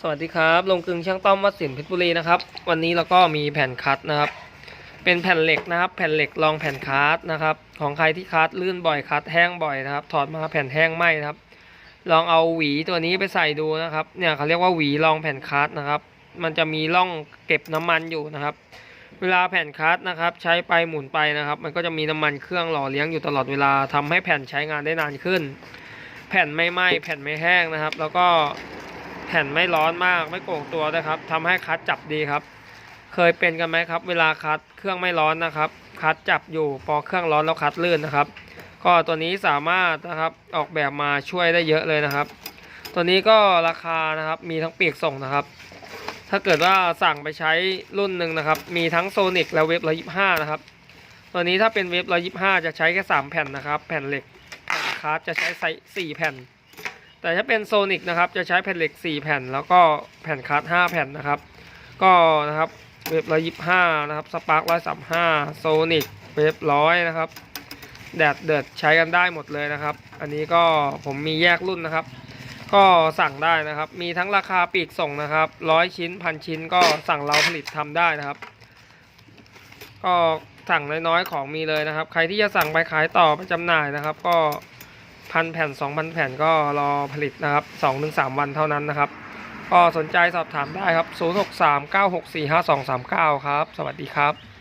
สวัสดีครับ ลงกลึงช่างต้อมวัดสินเพชรบุรีนะครับ วันนี้เราก็มีแผ่นคัดนะครับ เป็นแผ่นเหล็กนะครับ แผ่นเหล็กรองแผ่นคัดนะครับ ของใครที่คัดลื่นบ่อยคัดแห้งบ่อยนะครับ ถอดมาแผ่นแห้งไหมนะครับ ลองเอาหวีตัวนี้ไปใส่ดูนะครับ เนี่ยเขาเรียกว่าหวีรองแผ่นคัดนะครับ มันจะมีร่องเก็บน้ำมันอยู่นะครับ เวลาแผ่นคัดนะครับ ใช้ไปหมุนไปนะครับ มันก็จะมีน้ำมันเครื่องหล่อเลี้ยงอยู่ตลอดเวลาทำให้แผ่นใช้งานได้นานขึ้น แผ่นไม่ไหม้แผ่นไม่แห้งนะครับ แล้วก็ แผ่นไม่ร้อนมากไม่โก่งตัวด้วยครับทำให้คัดจับดีครับ เคยเป็นกันไหมครับ เวลาคัดเครื่องไม่ร้อนนะครับ คัดจับอยู่พอเครื่องร้อนแล้วคัดลื่นนะครับ ก็ตัวนี้สามารถนะครับออกแบบมาช่วยได้เยอะเลยนะครับ ตัวนี้ก็ราคานะครับมีทั้งปีกส่งนะครับ ถ้าเกิดว่าสั่งไปใช้รุ่นหนึ่งนะครับ มีทั้งโซนิกและเว็บร้อยยี่ห้านะครับ ตัวนี้ถ้าเป็นเว็บร้อยยี่ห้าจะใช้แค่สามแผ่นนะครับ แผ่นเหล็กแผ่นคัสจะใช้ไซส์สี่แผ่น แต่ถ้าเป็นโซนิกนะครับจะใช้แผ่นเหล็กสี่แผ่น แล้วก็แผ่นคัสห้าแผ่นนะครับ ก็นะครับเว็บร้อยยี่ห้านะครับสปาร์คร้อยสามห้าโซนิกเว็บร้อยนะครับแดดเดือดใช้กันได้หมดเลยนะครับ อันนี้ก็ผมมีแยกรุ่นนะครับ ก็สั่งได้นะครับ มีทั้งราคาปีกส่งนะครับร้อยชิ้นพันชิ้นก็สั่งเราผลิตทำได้นะครับ ก็สั่งน้อยๆของมีเลยนะครับ ใครที่จะสั่งไปขายต่อไปจำหน่ายนะครับ ก็ พันแผ่นสองพันแผ่นก็รอผลิตนะครับสองถึงสามวันเท่านั้นนะครับ ก็สนใจสอบถามได้ครับ 0 6 3 9 6 4 5 2 3 9 ครับ สวัสดีครับ